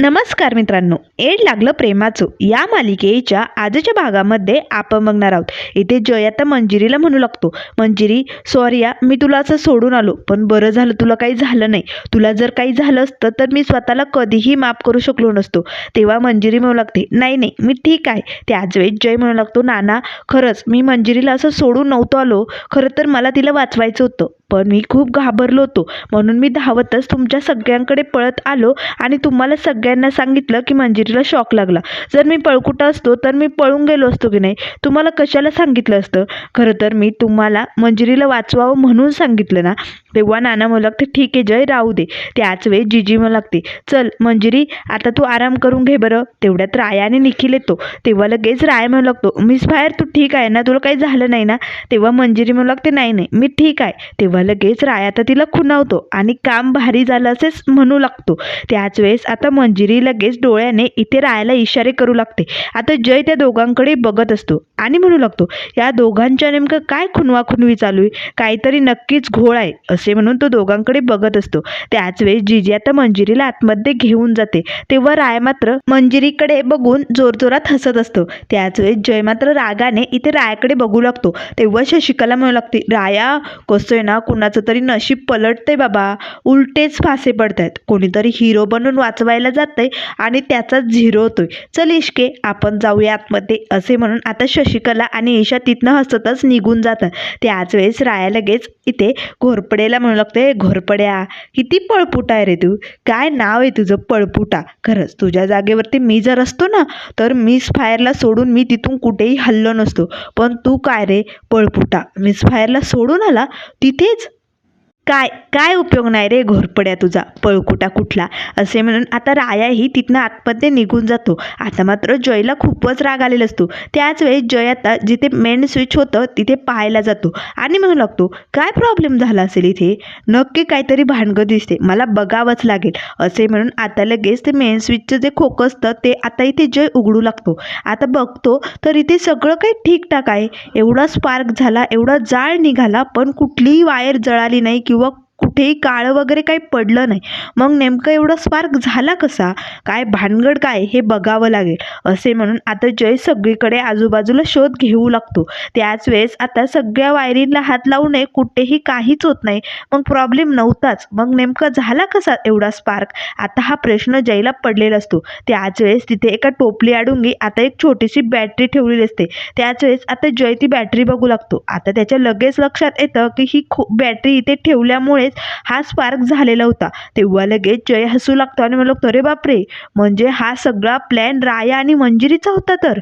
नमस्कार मित्रांनो. एड लागलं प्रेमाचं. या मालिकेच्या आजच्या भागामध्ये आपण बघणार आहोत. इथे जय आता मंजिरीला म्हणू लागतो. मंजिरी सॉरी या मी तुला असं सोडून आलो पण बरं झालं तुला काही झालं नाही. तुला जर काही झालं असतं तर मी स्वतःला कधीही माफ करू शकलो नसतो. तेव्हा मंजिरी म्हणू लागते नाही नाही मी ठीक आहे. त्याच वेळेस जय म्हणू लागतो नाना खरंच मी मंजिरीला असं सोडून नव्हतो आलो. खरं तर मला तिला वाचवायचं होतं. पण मी खूप घाबरलो होतो. म्हणून मी धावतच तुमच्या सगळ्यांकडे पळत आलो आणि तुम्हाला सगळ्यांना सांगितलं की मंजिरीला शॉक लागला. जर मी पळकुटा असतो तर मी पळून गेलो असतो की नाही? तुम्हाला कशाला सांगितलं असतं? खरं तर मी तुम्हाला मंजिरीला वाचवावं म्हणून सांगितलं ना? तेव्हा नाना म्हणू लागते ठीक आहे जय राहू दे. त्याच वेळी जिजी म्हणू लागते चल मंजिरी आता तू आराम करून घे बरं. तेवढ्यात राया आणि निखिल येतो. तेव्हा लगेच राय म्हणू लागतो मिस बाहेर तू ठीक आहे ना? तुला काही झालं नाही ना? तेव्हा मंजिरी म्हणू लागते नाही नाही मी ठीक आहे. तेव्हा लगेच राय आता तिला खुणावतो आणि काम भारी झालं असेच म्हणू लागतो. त्याच वेळेस आता मंजिरी लगेच डोळ्याने इथे रायाला इशारे करू लागते. आता जय त्या दोघांकडे बघत असतो आणि म्हणू लागतो या दोघांच्या नेमकं काय खुनवाखुनवी चालू आहे? काहीतरी नक्कीच घोळ आहे. असे म्हणून तो दोघांकडे बघत असतो. त्याच वेळेस जिजी आता मंजिरीला आतमध्ये घेऊन जाते. तेव्हा राय मात्र मंजिरीकडे बघून जोरजोरात हसत असतो. त्याच वेळेस जय मात्र रागाने इथे रायाकडे बघू लागतो. तेव्हा शशिकला म्हणू लागते राया कसं आहे ना कुणाचं तरी नशीब पलटते बाबा. उलटेच फासे पडतायत. कोणीतरी हिरो बनून वाचवायला जातंय आणि त्याचा झिरो होतोय. चल इश्के आपण जाऊया आतमध्ये असे म्हणून आता शशिकला आणि ईशा तिथनं हसतच निघून जातात. त्याच वेळेस राया लगेच इथे घोरपडे घोरपडेला म्हणू लागते घोरपड्या किती पळपुटा आहे रे तू? काय नाव आहे तुझं पळपुटा? खरंच तुझ्या जागेवरती मी जर असतो ना तर मिस फायरला सोडून मी तिथून कुठेही हल्लो नसतो. पण तू काय रे पळपुटा? मिस फायरला सोडून आला तिथेच काय काय उपयोग नाही रे घोरपड्या तुझा पळकुटा कुठला? असे म्हणून आता रायाही तिथनं आतमध्ये निघून जातो. आता मात्र जयला खूपच राग आलेला असतो. त्याच वेळेस जय आता जिथे मेन स्विच होतं तिथे पाहायला जातो. आणि म्हणू लागतो काय प्रॉब्लेम झाला असेल इथे? नक्की काहीतरी भांडगं दिसते. मला बघावंच लागेल. असे म्हणून आता लगेच ते मेन स्विचचं जे खोकं असतं ते आता इथे जय उघडू लागतो. आता बघतो तर इथे सगळं काही ठीकठाक आहे. एवढा स्पार्क झाला एवढा जाळ निघाला पण कुठलीही वायर जळाली नाही किंवा कुठेही काळं वगैरे काही पडलं नाही. मग नेमकं एवढा स्पार्क झाला कसा? काय भानगड काय? हे बघावं लागेल. असे म्हणून आता जय सगळीकडे आजूबाजूला शोध घेऊ लागतो. त्याच वेळेस आता सगळ्या वायरींना हात लावू नये. कुठेही काहीच होत नाही. मग प्रॉब्लेम नव्हताच. मग नेमका झाला कसा एवढा स्पार्क? आता हा प्रश्न जयला पडलेला असतो. त्याच वेळेस तिथे एका टोपली अडुंगी आता एक छोटीशी बॅटरी ठेवलेली असते. त्याच वेळेस आता जय ती बॅटरी बघू लागतो. आता त्याच्या लगेच लक्षात येतं की ही खू बॅटरी इथे ठेवल्यामुळेच हा स्पार्क झालेला होता. तेव्हा लगेच जय हसू लागतो आणि म्हणतो अरे बापरे! म्हणजे हा सगळा प्लॅन राया आणि मंजिरीचा होता तर?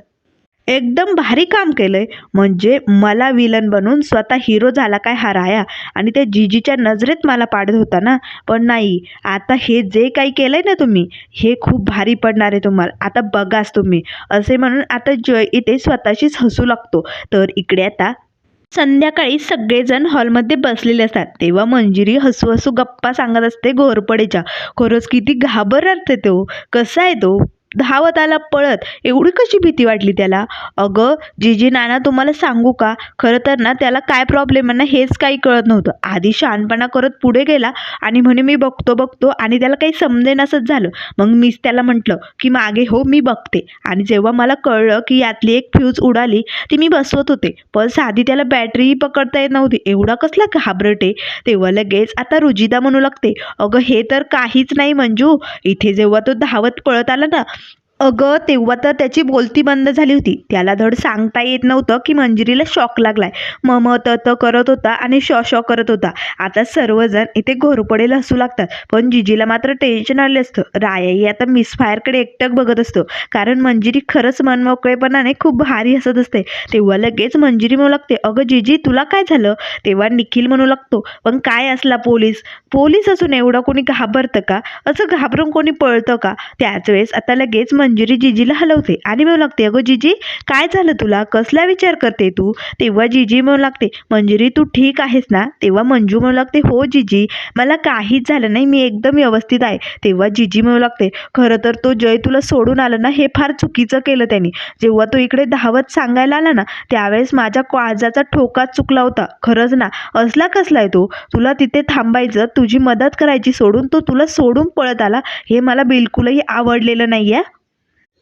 एकदम भारी काम केलंय. म्हणजे मला विलन बनून स्वतः हिरो झाला काय हा राया? आणि त्या जीजीच्या नजरेत मला पाडत होता ना? पण नाही. आता हे जे काही केलंय ना तुम्ही हे खूप भारी पडणार आहे तुम्हाला. आता बघाच तुम्ही. असे म्हणून आता जय इथे स्वतःशीच हसू लागतो. तर इकडे आता संध्याकाळी सगळेजण हॉलमध्ये बसलेले असतात. तेव्हा मंजिरी हसू हसू गप्पा सांगत असते घोरपडेच्या. खरंच किती घाबरते तो. कसा आहे तो? धावत आला पळत एवढी कशी भीती वाटली त्याला? अगं जीजी नाना तुम्हाला सांगू का? खरं तर ना त्याला काय प्रॉब्लेम आहे ना हेच काही कळत नव्हतं. आधी शहाणपणा करत पुढे गेला आणि म्हणे मी बघतो बघतो. आणि त्याला काही समजेनासच झालं. मग मीच त्याला म्हटलं की मागे हो मी बघते. आणि जेव्हा मला कळलं की यातली एक फ्यूज उडाली ती मी बसवत होते. पण साधी त्याला बॅटरीही पकडता येत नव्हती. एवढा कसला घाबरटे तेव्हा लगेच आता रुजिदा म्हणू लागते अगं हे तर काहीच नाही मंजू. इथे जेव्हा तो धावत पळत आला ना अगं तेव्हा तर त्याची बोलती बंद झाली होती. त्याला धड सांगता येत नव्हतं की मंजिरीला शॉक लागलाय. मम त त करत होता आणि शॉ शॉ करत होता. आता सर्वजण इथे घोरपडेल हसू लागतात. पण जिजीला मात्र टेन्शन आले असतं. रायाही आता मिसफायरकडे एकटक बघत असतो. कारण मंजिरी खरंच मनमोकळेपणाने खूप भारी हसत असते. तेव्हा लगेच मंजिरी म्हणू लागते अगं जिजी तुला काय झालं? तेव्हा निखिल म्हणू लागतो पण काय असला पोलीस? पोलीस असून एवढं कोणी घाबरतं का? असं घाबरून कोणी पळतं का? त्याच वेळेस आता लगेच मंजुरी जिजीला हलवते. आणि म्हणू लागते अगं जिजी काय झालं तुला? कसला विचार करते तू? तेव्हा जिजी म्हणू लागते मंजुरी तू ठीक आहेस ना? तेव्हा मंजू म्हणू लागते हो जिजी मला काहीच झालं नाही मी एकदम व्यवस्थित आहे. तेव्हा जिजी म्हणू लागते खरं तर तो जय तुला सोडून आला ना हे फार चुकीचं केलं त्यांनी. जेव्हा तो इकडे धावत सांगायला आला ना त्यावेळेस माझ्या काळजाचा ठोकाच चुकला होता. खरंच ना असला कसला आहे तो? तुला तिथे थांबायचं तुझी मदत करायची सोडून तो तुला सोडून पळत आला हे मला बिलकुलही आवडलेलं नाही आहे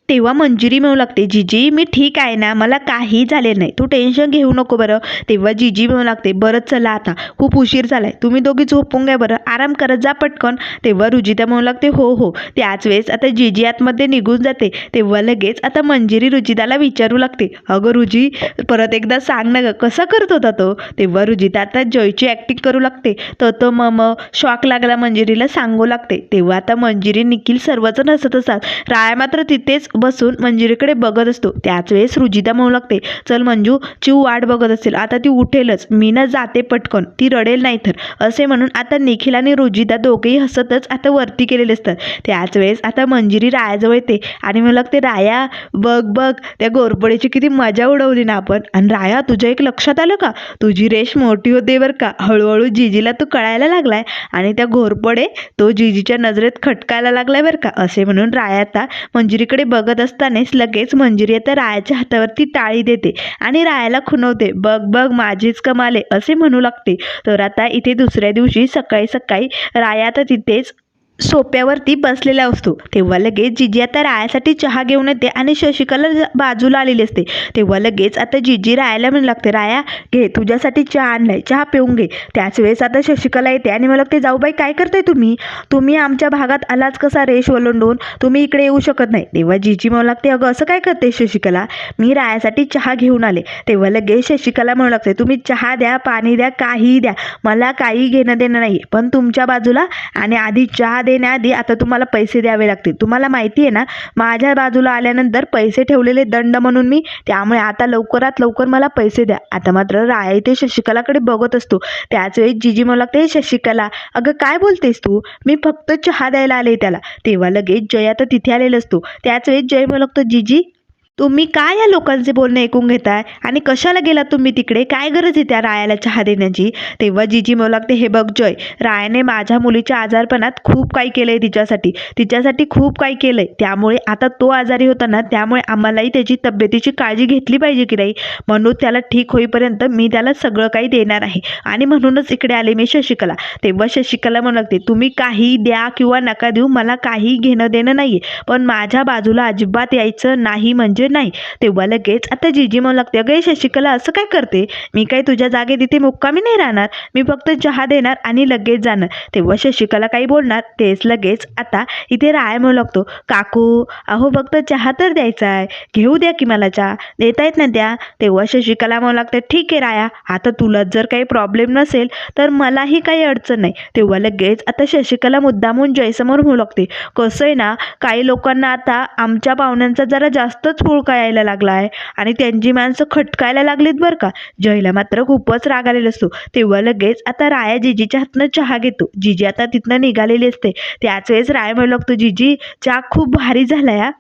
तेव्हा मंजुरी म्हणू लागते. जिजी मी ठीक आहे ना? मला काही झाले नाही. तू टेन्शन घेऊ नको बरं. तेव्हा जिजी म्हणू लागते बरं चला आता. खूप उशीर झाला आहे तुम्ही दोघी झोपून घ्या बरं. आराम करत जा पटकन. तेव्हा रुजिता म्हणू लागते हो हो. त्याच वेळेस आता जिजी आतमध्ये निघून जाते. तेव्हा लगेच आता मंजिरी रुजिताला विचारू लागते. अगं रुजी परत एकदा सांग ना गं कसा करत होता तो? तेव्हा रुजिता आता जयची ॲक्टिंग करू लागते. तर तो मम शॉक लागला मंजिरीला सांगू लागते. तेव्हा आता मंजिरी निखिल सर्वजण हसत असतात. राया मात्र तिथेच बसून मंजिरीकडे बघत असतो. त्याच वेळेस रुजिता म्हणू लागते चल मंजू चिव वाट बघत असेल आता ती उठेलच. मी ना जाते पटकन. ती रडेल नाही तर. असे म्हणून आता निखिल आणि रुजिता दोघेही हसतच आता वरती केलेले असतात. त्याच वेळेस आता मंजिरी रायाजवळ येते. आणि म्हणू लागते राया बघ बघ. त्या गोरबडीची किती मजा उडवली ना आपण. आणि राया तुझ्या एक लक्षात आलं का? तुझी रेश मोठी होते बरं का? हळूहळू जिजीला तू कळायला लागलाय. आणि त्या घोरपडे तो जिजीच्या नजरेत खटकायला लागलाय बरं का? असे म्हणून राया आता मंजिरीकडे बघ बघत असतानाच लगेच मंजिरी आता रायाच्या हातावरती टाळी देते आणि रायाला खुणवते बघ बघ माझीच कमाले असे म्हणू लागते. तर आता इथे दुसऱ्या दिवशी सकाळी सकाळी राया तर तिथेच सोप्यावरती बसलेला असतो. तेव्हा लगेच जिजी आता रायासाठी चहा घेऊन येते आणि शशिकला बाजूला आलेली असते. तेव्हा लगेच आता जिजी रायाला म्हणू लागते राया घे तुझ्यासाठी चहा आणलाय. चहा पिऊन घे. त्याच वेळेस आता शशिकला येते आणि मला लागते जाऊबाई काय करताय तुम्ही? तुम्ही आमच्या भागात आलाच कसा रेश ओलंडून तुम्ही इकडे येऊ शकत नाही. तेव्हा जिजी म्हणू लागते अगं असं काय करते शशिकला? मी रायासाठी चहा घेऊन आले. तेव्हा लगेच शशिकला म्हणू लागते तुम्ही चहा द्या पाणी द्या काही द्या. मला काही घेणं देणं नाही पण तुमच्या बाजूला आणि आधी चहा देण्याआधी आता तुम्हाला पैसे द्यावे लागतील. तुम्हाला माहिती आहे ना माझ्या बाजूला आल्यानंतर पैसे ठेवलेले दंड म्हणून मी त्यामुळे आता लवकरात लवकर मला पैसे द्या. आता मात्र राय ते शशिकलाकडे बघत असतो. त्याच वेळी जिजी मला लागते शशिकला अगं काय बोलतेस तू? मी फक्त चहा द्यायला आले त्याला. तेव्हा लगेच जय आता तिथे आलेला असतो. त्याच वेळेस जय मला लागतो जिजी तुम्ही काय या लोकांचे बोलणे ऐकून घेताय? आणि कशाला गेलात तुम्ही तिकडे? काय गरज आहे त्या रायाला चहा देण्याची? तेव्हा जिजी म्हणू लागते हे बघ जय रायाने माझ्या मुलीच्या आजारपणात खूप काही केलं आहे तिच्यासाठी. तिच्यासाठी खूप काही केलं आहे त्यामुळे आता तो आजारी होता ना त्यामुळे आम्हालाही त्याची तब्येतीची काळजी घेतली पाहिजे की नाही? म्हणून त्याला ठीक होईपर्यंत मी त्याला सगळं काही देणार आहे. आणि म्हणूनच इकडे आले मी शशिकला. तेव्हा शशिकला म्हणू लागते तुम्ही काही द्या किंवा नका देऊ. मला काही घेणं देणं नाही पण माझ्या बाजूला अजिबात यायचं नाही. म्हणजे नाही. तेव्हा लगेच आता जीजी म्हणू लागते अगं शशिकला असं काय करते? मी काही तुझ्या जागेत इथे मुक्कामी नाही राहणार. मी फक्त चहा देणार आणि लगेच जाणार. तेव्हा शशिकला काही बोलणार तेच लगेच आता इथे राय म्हणू लागतो. काकू अहो फक्त चहा तर द्यायचा आहे. घेऊ द्या की मला चहा. देता येत ना द्या तेव्हा शशिकला म्हणू लागते ठीक आहे राया. आता तुला जर काही प्रॉब्लेम नसेल तर मलाही काही अडचण नाही. तेव्हा लगेच आता शशिकला मुद्दामून जयसमोर म्हणू लागते कसं आहे ना काही लोकांना आता आमच्या पाहुण्यांचा जरा जास्तच यायला लागला आहे. आणि त्यांची माणसं खटकायला लागलीत बरं का? जयला मात्र खूपच राग आलेला असतो. तेव्हा लगेच आता राया जिजीच्या हातनं चहा घेतो. जिजी आता तिथनं निघालेली असते. त्याच वेळेस राय म्हणू लागतो जिजी चहा खूप भारी झाला या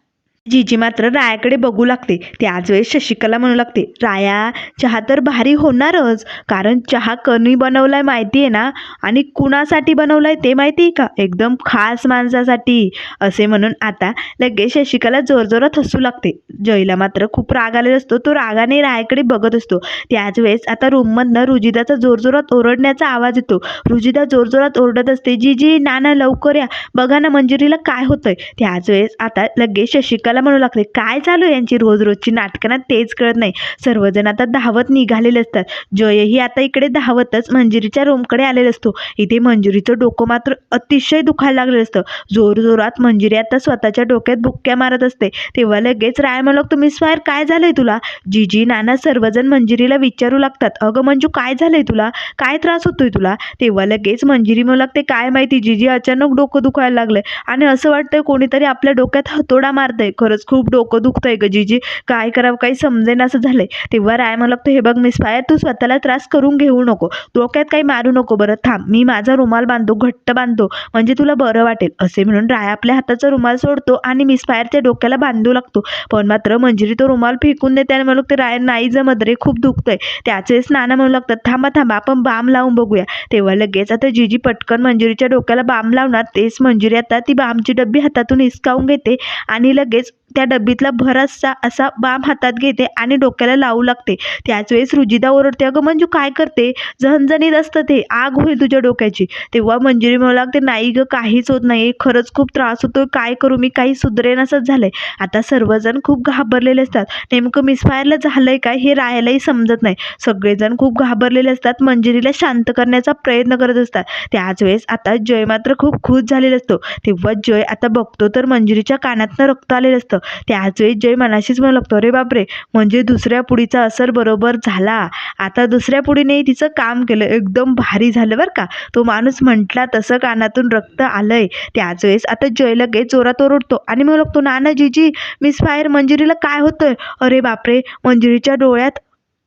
जीजी मात्र रायाकडे बघू लागते. त्याच वेळेस शशिकला म्हणू लागते राया चहा तर भारी होणारच कारण चहा कणी बनवलाय माहिती आहे ना? आणि कुणासाठी बनवलाय ते माहिती आहे का? एकदम खास माणसासाठी. असे म्हणून आता लगेच शशिकला जोरजोरात हसू लागते. जयला मात्र खूप राग आलेला असतो. तो रागाने रायाकडे बघत असतो. त्याच वेळेस आता रूममधनं रुजिदाचा जोरजोरात ओरडण्याचा आवाज येतो. रुजिदा जोरजोरात ओरडत असते जी जी नाना लवकर या. बघा ना मंजुरीला काय होतंय. त्याच वेळेस आता लगेच शशिकला म्हणू लागले काय चालू आहे यांची रोज रोजची नाटकं ना? तेच कळत नाही. सर्वजण आता धावत निघालेले असतात. जयही आता इकडे धावतच मंजिरीच्या रूमकडे आलेला असतो. इथे मंजुरीचं डोकं मात्र अतिशय दुखायला लागलेलं असतं. जोरजोरात मंजिरी आता स्वतःच्या डोक्यात बुक्क्या मारत असते. तेव्हा लगेच राय म्हणू लागतो मिस फायर काय झालंय तुला? जीजी नाना सर्वजण मंजिरीला विचारू लागतात. अगं मंजू काय झालंय तुला? काय त्रास होतोय तुला? तेव्हा लगेच मंजिरी म्हणू लागते काय माहिती जीजी अचानक डोकं दुखायला लागलंय. आणि असं वाटतंय कोणीतरी आपल्या डोक्यात हतोडा मारतंय. खरंच खूप डोकं दुखतंय ग जीजी. काय करावं काही समजेन असं झालं आहे तेव्हा राय मला लागतो हे बघ मिस फायर तू स्वतःला त्रास करून घेऊ नको. डोक्यात काही मारू नको बरं. थांब. मी माझा रुमाल बांधतो घट्ट बांधतो. म्हणजे तुला बरं वाटेल. असे म्हणून राय आपल्या हाताचा रुमाल सोडतो आणि मिस फायरच्या डोक्याला बांधू लागतो. पण मात्र मंजिरी तो रुमाल फेकून देते आणि मला ते राय नाही जमत रे खूप दुखतंय. आहे त्याचे नाना म्हणू लागतात थांबा थांबा आपण बाम लावून बघूया. तेव्हा लगेच आता जीजी पटकन मंजिरीच्या डोक्याला बाम लावणार. तेच मंजिरी आता ती बामची डब्बी हातातून हिसकावून घेते आणि लगेच त्या डब्बीतला भरासा असा बाम हातात घेते आणि डोक्याला लावू लागते. त्याच वेळेस रुजिदा ओरडते अगं मंजू काय करते? झणझणीत असतं ते. आग होईल तुझ्या डोक्याची. तेव्हा मंजुरी म्हणू लागते नाही ग काहीच होत नाही खरंच खूप त्रास होतो काय करू? मी काही सुधरेन असंच झालंय. आता सर्वजण खूप घाबरलेले असतात. नेमकं मिसफायरला झालंय काय हे राहायलाही समजत नाही. सगळेजण खूप घाबरलेले असतात. मंजिरीला शांत करण्याचा प्रयत्न करत असतात. त्याच वेळेस आता जय मात्र खूप खुश झालेला असतो. तेव्हा जय आता बघतो तर मंजिरीच्या कानातनं रक्त आलेलं असतं. त्याच वेळेस जय मनाशीच म्हणू लागतो अरे बापरे! म्हणजे दुसऱ्या पुडीचा असर बरोबर झाला. आता दुसऱ्या पुडीने तिचं काम केलं. एकदम भारी झालं बरं का. तो माणूस म्हटला तसं कानातून रक्त आलंय. त्याच वेळेस आता जय लगेच जोरात ओरडतो आणि मग लागतो नाना जीजी मिस फायर मंजिरीला काय होतंय? अरे बापरे! मंजिरीच्या डोळ्यात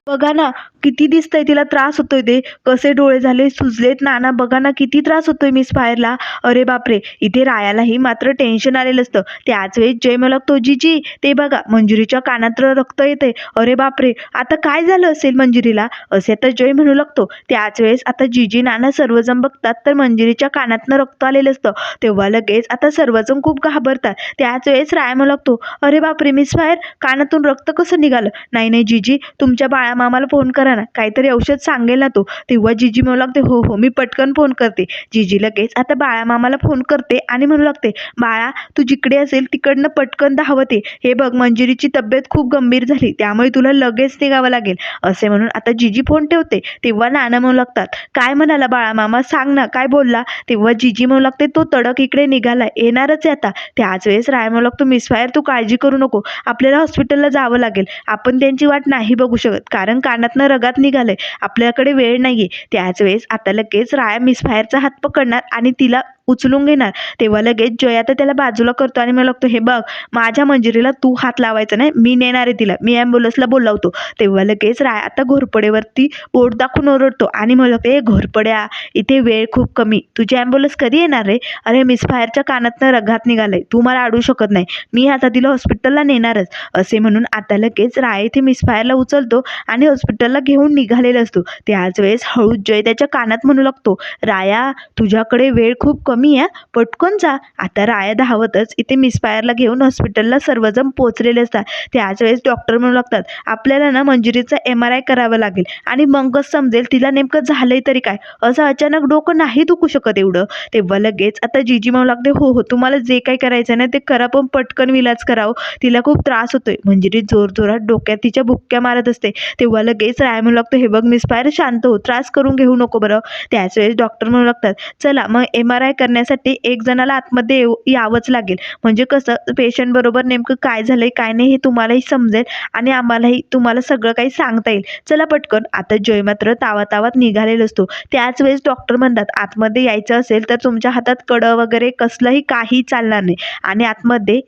बघा ना किती दिसतंय तिला त्रास होतोय ते? कसे डोळे झाले? सुजलेत? नाना बघा ना किती त्रास होतोय मिस फायरला अरे बापरे! इथे रायालाही मात्र टेन्शन आलेलं असतं. त्याच वेळेस जय मला तो जीजी ते बघा मंजुरीच्या कानात रक्त येते अरे बापरे! आता काय झालं असेल मंजुरीला? असे तर जय म्हणू लागतो. त्याच वेळेस आता जीजी नाना सर्वजण बघतात तर मंजुरीच्या कानातनं रक्त आलेलं असतं. तेव्हा लगेच आता सर्वजण खूप घाबरतात. त्याच वेळेस राय म्हणू लागतो अरे बापरे मिस फायर कानातून रक्त कसं निघालं? नाही नाही जीजी तुमच्या बाळा मामाला फोन करा. ना. काहीतरी औषध सांगेल ना तो. तेव्हा जीजी म्हणू लागते हो हो मी पटकन फोन करते. जीजी लगेच आता बाळा मामाला फोन करते आणि म्हणू लागते बाळा तू जिकडे असेल तिकडनं पटकन धावते. हे बघ मंजिरीची तब्येत खूप गंभीर झाली. त्यामुळे तुला लगेच निघावं लागेल. असे म्हणून आता जीजी फोन ठेवते. तेव्हा नाना म्हणू लागतात काय म्हणाला बाळा मामा? सांग ना काय बोलला? तेव्हा जीजी म्हणू लागते तो तडक इकडे निघाला. येणारच आहे आता. त्याच वेळेस राय म्हणू लागतो मिसफायर तू काळजी करू नको. आपल्याला हॉस्पिटलला जावं लागेल. आपण त्यांची वाट नाही बघू शकत. कारण कानातनं रगात निघालंय. आपल्याकडे वेळ नाहीये. त्याच वेळेस आता लगेच राया मिसफायरचा हात पकडणार आणि तिला उचलून घेणार. तेव्हा लगेच जय आता त्याला बाजूला करतो आणि मला लागतो हे बघ माझ्या मंजिरीला तू हात लावायचा नाही मी नेणार आहे तिला. मी ॲम्ब्युलन्सला बोलावतो. तेव्हा लगेच राय आता घोरपडेवरती बोट दाखवून ओरडतो आणि मला लागतो ए घोरपड्या इथे वेळ खूप कमी. तुझी ॲम्ब्युलन्स कधी येणार रे? अरे मिसफायरच्या कानातनं रघात निघालंय. तू मला अडू शकत नाही. मी आता तिला हॉस्पिटलला नेणारच. असे म्हणून आता लगेच राय इथे मिसफायरला उचलतो आणि हॉस्पिटलला घेऊन निघालेला असतो. त्याच वेळेस हळूच जय त्याच्या कानात म्हणू लागतो राया तुझ्याकडे वेळ खूप कमी आहे. पटकन जा. आता राया धावतच इथे मिसफायरला घेऊन हॉस्पिटलला सर्वजण पोचलेले असतात. त्याच वेळेस डॉक्टर म्हणू लागतात. आपल्याला ना मंजुरीचा एम आर आय करावं लागेल. आणि मगच समजेल तिला नेमकं झालंय तरी काय? असं अचानक डोकं नाही दुखू शकत एवढं. तेव्हा लगेच आता जीजी म्हणू लागते हो हो तुम्हाला जे काही करायचं ना ते करा पण पटकन विलाज करावं. तिला खूप त्रास होतोय. मंजिरी जोर जोरात डोक्यात तिच्या बुक्क्या मारत असते. तेव्हा लगेच राय म्हणू लागतो हे बघ मिसफायर शांत हो. त्रास करून घेऊ नको बरं. त्याच वेळेस डॉक्टर म्हणू लागतात चला मग एम आर आय करण्यासाठी एक जणाला आतमध्ये येऊ यावंच लागेल. म्हणजे कसं पेशंटबरोबर नेमकं काय झालंय काय नाही हे तुम्हालाही समजेल आणि आम्हालाही तुम्हाला सगळं काही सांगता येईल. चला पटकन आता जय मात्र तावा तावात निघालेला असतो. त्याच वेळेस डॉक्टर म्हणतात आतमध्ये यायचं असेल तर तुमच्या हातात कडं वगैरे कसलंही काही चालणार नाही. आणि आतमध्ये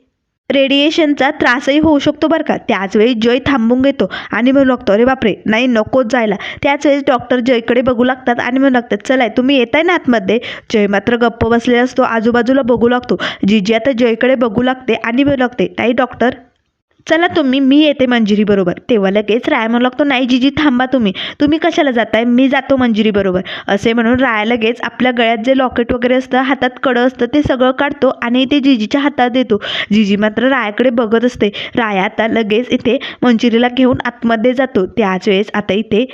रेडिएशनचा त्रासही होऊ शकतो बरं का. त्याच वेळी जय थांबून घेतो. आणि म्हणू लागतो अरे बापरे नाही नकोच जायला. त्याचवेळी डॉक्टर जयकडे बघू लागतात आणि म्हणू लागतात चलाय तुम्ही येताय ना आतमध्ये? जय मात्र गप्प बसलेला असतो. आजूबाजूला बघू लागतो. जिजी आता जयकडे बघू लागते आणि म्हणू लागते नाही डॉक्टर चला तुम्ही मी येते मंजिरीबरोबर. तेव्हा लगेच राय म्हणू लागतो नाही जीजी थांबा तुम्ही. तुम्ही कशाला जाताय? मी जातो मंजिरीबरोबर. असे म्हणून राया लगेच आपल्या गळ्यात जे लॉकेट वगैरे असतं हातात कडं असतं ते सगळं काढतो आणि ते जीजीच्या हातात देतो. जीजी मात्र रायाकडे बघत असते. राया आता लगेच इथे मंजिरीला घेऊन आतमध्ये जातो. त्याच वेळेस आता इथे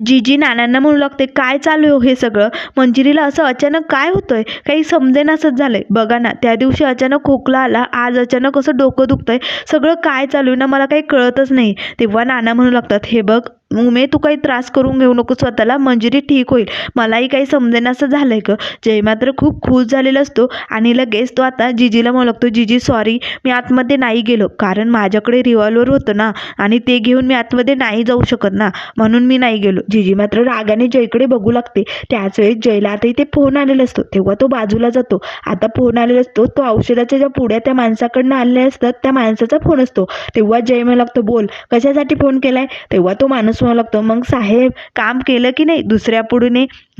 जीजी नानांना म्हणू लागते काय चालू आहे हो हे सगळं? मंजिरीला असं अचानक काय होतंय? काही समजेनासच झालंय. बघा ना त्या दिवशी अचानक खोकला आला आज अचानक असं डोकं दुखतंय. सगळं काय चालू आहे ना मला काही कळतच नाही. तेव्हा नाना म्हणू लागतात हे बघ उमे तू काही त्रास करून घेऊ नको स्वतःला मंजिरी ठीक होईल. मलाही काही समजेनासं झालं आहे ग. जय मात्र खूप खुश झालेला असतो आणि लगेच तो आता जिजीला म्हणू लागतो जिजी सॉरी मी आतमध्ये नाही गेलो. कारण माझ्याकडे रिव्हॉल्वर होतं ना आणि ते घेऊन मी आतमध्ये नाही जाऊ शकत ना. म्हणून मी नाही गेलो. जिजी मात्र रागाने जयकडे बघू लागते. त्याच वेळेस जयला आता इथे फोन आलेला असतो. तेव्हा तो बाजूला जातो. आता फोन आलेला असतो. तो औषधाच्या ज्या पुढ्या त्या माणसाकडनं आलेल्या असतात त्या माणसाचा फोन असतो. तेव्हा जय मला लागतो बोल कशासाठी फोन केलाय? तेव्हा तो माणूस बसवावं लागतं. मग साहेब काम केलं की नाही? दुसऱ्या पुढे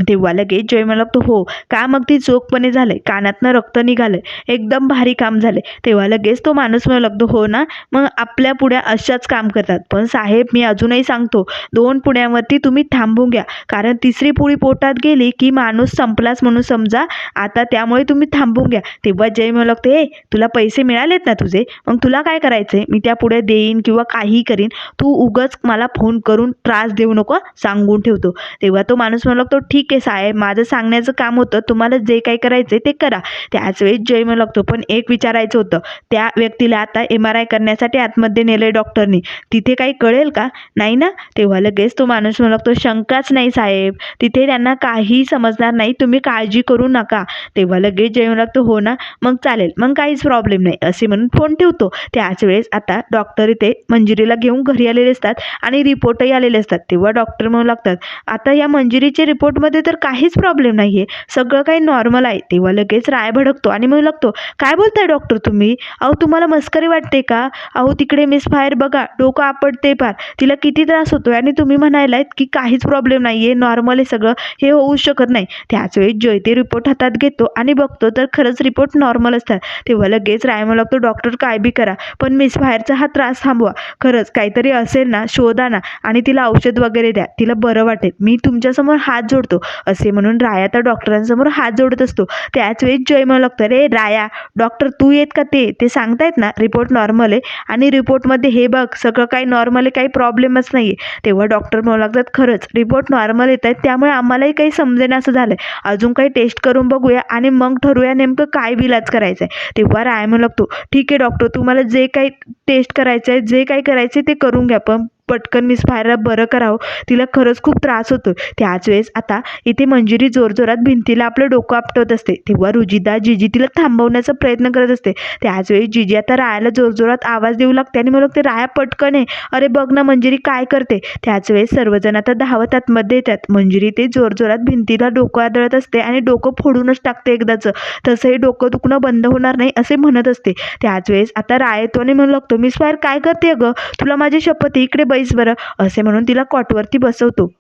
तेव्हा लगेच जय म्हणू तो हो. काम अगदी चोखपणे झालंय कानातनं रक्त निघालंय. एकदम भारी काम झालंय. तेव्हा लगेच तो माणूस म्हणू लागतो हो ना मग आपल्या पुढ्या अशाच काम करतात. पण साहेब मी अजूनही सांगतो दोन पुण्यावरती तुम्ही थांबून घ्या. कारण तिसरी पुळी पोटात गेली की माणूस संपलाच म्हणून समजा आता त्यामुळे तुम्ही थांबून घ्या. तेव्हा जय म्हणू लागतो हे तुला पैसे मिळालेत ना तुझे? मग तुला काय करायचंय? मी त्या पुढे देईन किंवा काही करीन. तू उगच मला फोन करून त्रास देऊ नको सांगून ठेवतो. तेव्हा तो माणूस म्हणू लागतो ठीक ठीक आहे साहेब माझं सांगण्याचं काम होतं तुम्हाला जे काही करायचं ते करा. त्याच वेळेस जय म्हणू लागतो पण एक विचारायचं होतं त्या व्यक्तीला आता एम आर आय करण्यासाठी आतमध्ये नेलं आहे डॉक्टरनी. तिथे काही कळेल का? नाही ना? तेव्हा लगेच तो माणूस म्हणू लागतो शंकाच नाही साहेब तिथे त्यांना काही समजणार नाही तुम्ही काळजी करू नका. तेव्हा लगेच जय म्हणू लागतो हो ना मग चालेल मग काहीच प्रॉब्लेम नाही असे म्हणून फोन ठेवतो. त्याच वेळेस आता डॉक्टर इथे मंजिरीला घेऊन घरी आलेले असतात आणि रिपोर्टही आलेले असतात. तेव्हा डॉक्टर म्हणू लागतात आता या मंजिरीचे रिपोर्टमध्ये तर काहीच प्रॉब्लेम नाही आहे सगळं काही नॉर्मल आहे. तेव्हा लगेच राय भडकतो आणि म्हणू लागतो काय बोलताय डॉक्टर तुम्ही? अहो तुम्हाला मस्करी वाटते का? अहो तिकडे मिस फायर बघा डोकं आपटते पार तिला किती त्रास होतोय आणि तुम्ही म्हणायलात की काहीच प्रॉब्लेम नाही आहे नॉर्मल आहे सगळं. हे होऊ शकत नाही. त्याच वेळी जयते रिपोर्ट हातात घेतो आणि बघतो तर खरंच रिपोर्ट नॉर्मल असतात. तेव्हा लगेच राय म्हणू लागतो डॉक्टर काय बी करा. पण मिस फायरचा हा त्रास थांबवा. खरंच काहीतरी असेल ना शोधा ना आणि तिला औषध वगैरे द्या. तिला बरं वाटेल. मी तुमच्यासमोर हात जोडतो. असे म्हणून राया तर डॉक्टरांसमोर हात जोडत असतो. त्याच वेळी जय म्हणू लागतो रे राया डॉक्टर तू येत का ते? ते सांगतायत ना रिपोर्ट नॉर्मल आहे आणि रिपोर्टमध्ये हे बघ सगळं काही नॉर्मल आहे काही प्रॉब्लेमच नाही आहे तेव्हा डॉक्टर म्हणू लागतात खरंच रिपोर्ट नॉर्मल येत आहेत त्यामुळे आम्हालाही काही समजेन असं झालं आहे अजून काही टेस्ट करून बघूया आणि मग ठरवूया नेमकं काय विलाज करायचं आहे तेव्हा राया म्हणू लागतो ठीक आहे डॉक्टर तुम्हाला जे काही टेस्ट करायचं आहे जे काही करायचं आहे ते करून घ्या पण. पटकन मिस फायरला बरं करावं. तिला खरंच खूप त्रास होतो त्याच वेळेस आता इथे मंजिरी जोरजोरात भिंतीला आपलं डोकं आपटवत असते. तेव्हा रुजिदा जिजी तिला थांबवण्याचा प्रयत्न करत असते. त्याचवेळी जिजी आता रायाला जोरजोरात आवाज देऊ लागते आणि मग ते राया पटकन आहे अरे बघ ना मंजिरी काय करते. त्याच वेळेस सर्वजण आता धावत आतमध्ये येतात. मंजिरी ते जोरजोरात भिंतीला डोकं आदळत असते आणि डोकं फोडूनच टाकते एकदाचं. तसंही डोकं दुखणं बंद होणार नाही असे म्हणत असते. त्याच वेळेस आता राय येतो आणि म्हणू लागतो मिस फायर काय करते अगं? तुला माझी शपथ इकडे इकडे बैस बरं. असे म्हणून तिला कॉटवरती बसवतो.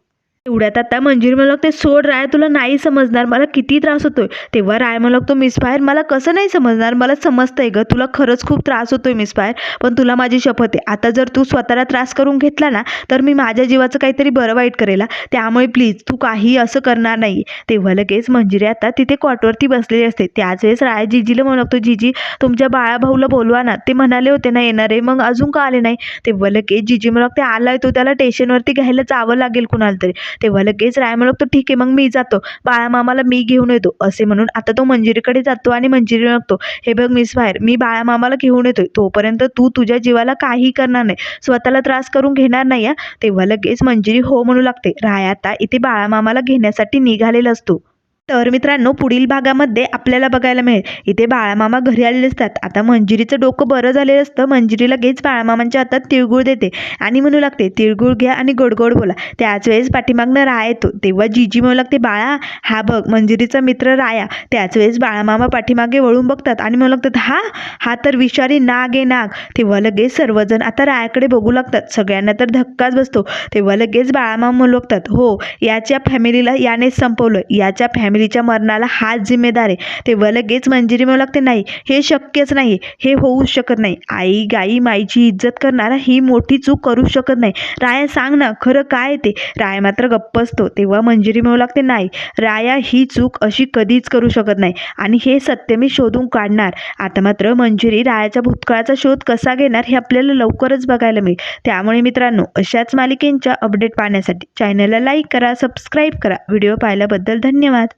एवढ्यात आता मंजिरी मला लागते सोड राय तुला नाही समजणार. मला किती त्रास होतोय. तेव्हा राय मला लागतो मिस फायर मला कसं नाही समजणार? मला समजतंय ग. तुला खरंच खूप त्रास होतोय मिस फायर पण तुला माझी शपथ आहे. आता जर तू स्वतःला त्रास करून घेतला ना तर मी माझ्या जीवाचं काहीतरी बरं वाईट करेल त्यामुळे प्लीज तू काही असं करणार नाही तेव्हा लगेच मंजिरी आता तिथे कॉटवरती बसलेली असते. त्याच वेळेस राय जिजीला म्हणू लागतो जिजी तुमच्या बाळाभाऊला बोलवा ना. ते म्हणाले होते ना येणार आहे. मग अजून का आले नाही? तेव्हा लगेच जिजी मला लागते आलाय तो त्याला स्टेशनवरती घ्यायला जावं लागेल कुणाला तरी. तेव्हा लगेच राय म्हणतो ठीक आहे मग मी जातो. बाळामामाला मी घेऊन येतो. असे म्हणून आता तो मंजिरीकडे जातो आणि मंजिरी लागतो हे बघ मिस फायर मी बाळामामाला घेऊन येतोय. तोपर्यंत तू तुझ्या जीवाला काही करणार नाही. स्वतःला त्रास करून घेणार नाही या तेव्हा लगेच मंजिरी हो म्हणू लागते. राय आता इथे बाळामामाला घेण्यासाठी निघालेला असतो तर मित्रांनो पुढील भागामध्ये आपल्याला बघायला मिळेल. इथे बाळामामा घरी आलेले असतात. आता मंजिरीचं डोकं बरं झालेलं असतं. मंजिरी लगेच बाळामामांच्या हातात तिळगुळ देते आणि म्हणू लागते तिळगुळ घ्या आणि गोडगोड गोड बोला. त्याच वेळेस पाठीमागनं राया येतो. तेव्हा जीजी म्हणू लागते बाळा हा बघ मंजिरीचा मित्र राया. त्याच वेळेस बाळामामा पाठीमागे वळून बघतात आणि म्हणू लागतात हा हा तर विषारी नाग आहे नाग. तेव्हा लगेच सर्वजण आता रायाकडे बघू लागतात. सगळ्यांना तर धक्काच बसतो. तेव्हा लगेच बाळामामा म्हणू लागतात हो याच्या फॅमिलीला यानेच संपवलं. याच्या फॅमिली फॅमिलीच्या मरणाला हाच जिम्मेदार आहे. तेव्हा लगेच मंजिरी म्हणू लागते. नाही हे शक्यच नाही. हे होऊच शकत नाही. आई गाई माईची इज्जत करणारा ही मोठी चूक करू शकत नाही. राया सांग ना खरं काय ते? राया मात्र गप्प असतो. तेव्हा मंजिरी म्हणू लागते. नाही राया ही चूक अशी कधीच करू शकत नाही. आणि हे सत्य मी शोधून काढणार. आता मात्र मंजिरी रायाच्या भूतकाळाचा शोध कसा घेणार हे आपल्याला लवकरच बघायला मिळेल. त्यामुळे मित्रांनो अशाच मालिकेंच्या अपडेट पाहण्यासाठी चॅनलला लाईक करा सबस्क्राईब करा. व्हिडिओ पाहिल्याबद्दल धन्यवाद.